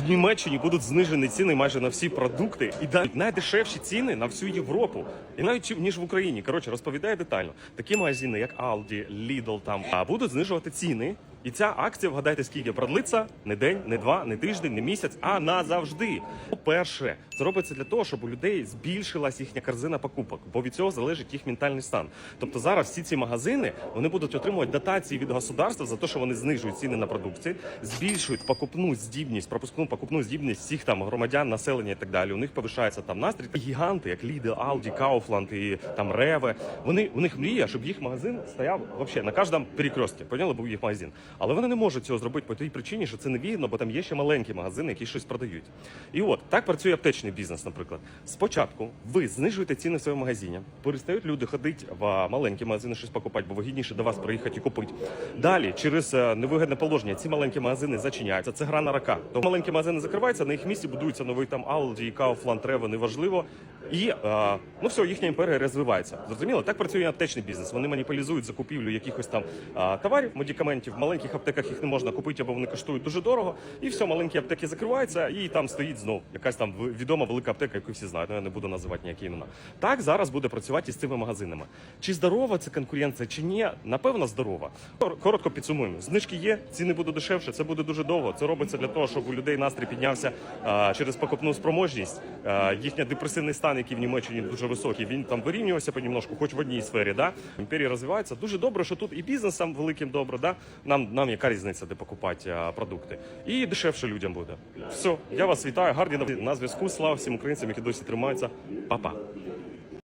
в Німеччині будуть знижені ціни майже на всі продукти і навіть найдешевші ціни на всю Європу, і навіть ніж в Україні. Коротше, розповідає детально. Такі магазини, як Aldi, Lidl, там будуть знижувати ціни. І ця акція, вгадайте, скільки продлиться не день, не два, не тиждень, не місяць, а назавжди. По-перше, це робиться для того, щоб у людей збільшилась їхня корзина покупок, бо від цього залежить їх ментальний стан. Тобто зараз всі ці магазини вони будуть отримувати дотації від государства за те, що вони знижують ціни на продукцію, збільшують покупну здібність, пропускну покупну здібність всіх там громадян, населення і так далі. У них повишається там настрій. І гіганти, як Lidl, Aldi, Kaufland і там Rewe, вони у них мрія, щоб їх магазин стояв вообще на кожному перекрестці. Поняли, був їх магазин. Але вони не можуть цього зробити по тій причині, що це невигідно, бо там є ще маленькі магазини, які щось продають. І от так працює аптечний бізнес, наприклад. Спочатку ви знижуєте ціни в своєму магазині, перестають люди ходити в маленькі магазини щось покупати, бо вигідніше до вас приїхати і купити. Далі, через е, невигідне положення, ці маленькі магазини зачиняються. Це гра на рака. То маленькі магазини закриваються, на їх місці будується новий там Aldi, Kaufland, Rewe, неважливо. І е, ну все, їхня імперія розвивається. Зрозуміло, так працює аптечний бізнес. Вони маніпулізують закупівлю якихось там е, товарів, медикаментів. В маленьких аптеках їх не можна купити, або вони коштують дуже дорого. І все, маленькі аптеки закриваються, і там стоїть знов якась там відома велика аптека, яку всі знають. Ну я не буду називати ніякі імена. Так зараз буде працювати і з цими магазинами. Чи здорова це конкуренція, чи ні? Напевно, здорова. Коротко підсумуємо. Знижки є, ціни будуть дешевше. Це буде дуже довго. Це робиться для того, щоб у людей настрій піднявся а, через покупну спроможність. А, їхня депресивний стан, який в Німеччині дуже високий, він там вирівнювався понемножку, хоч в одній сфері. Да? Імперія розвивається. Дуже добре, що тут і бізнесам великим добре. Да? Нам, нам яка різниця, де покупати продукти. І дешевше людям буде. Все, я вас вітаю. Гарні на зв'язку. Слава всім українцям, які досі тримаються. Па-па.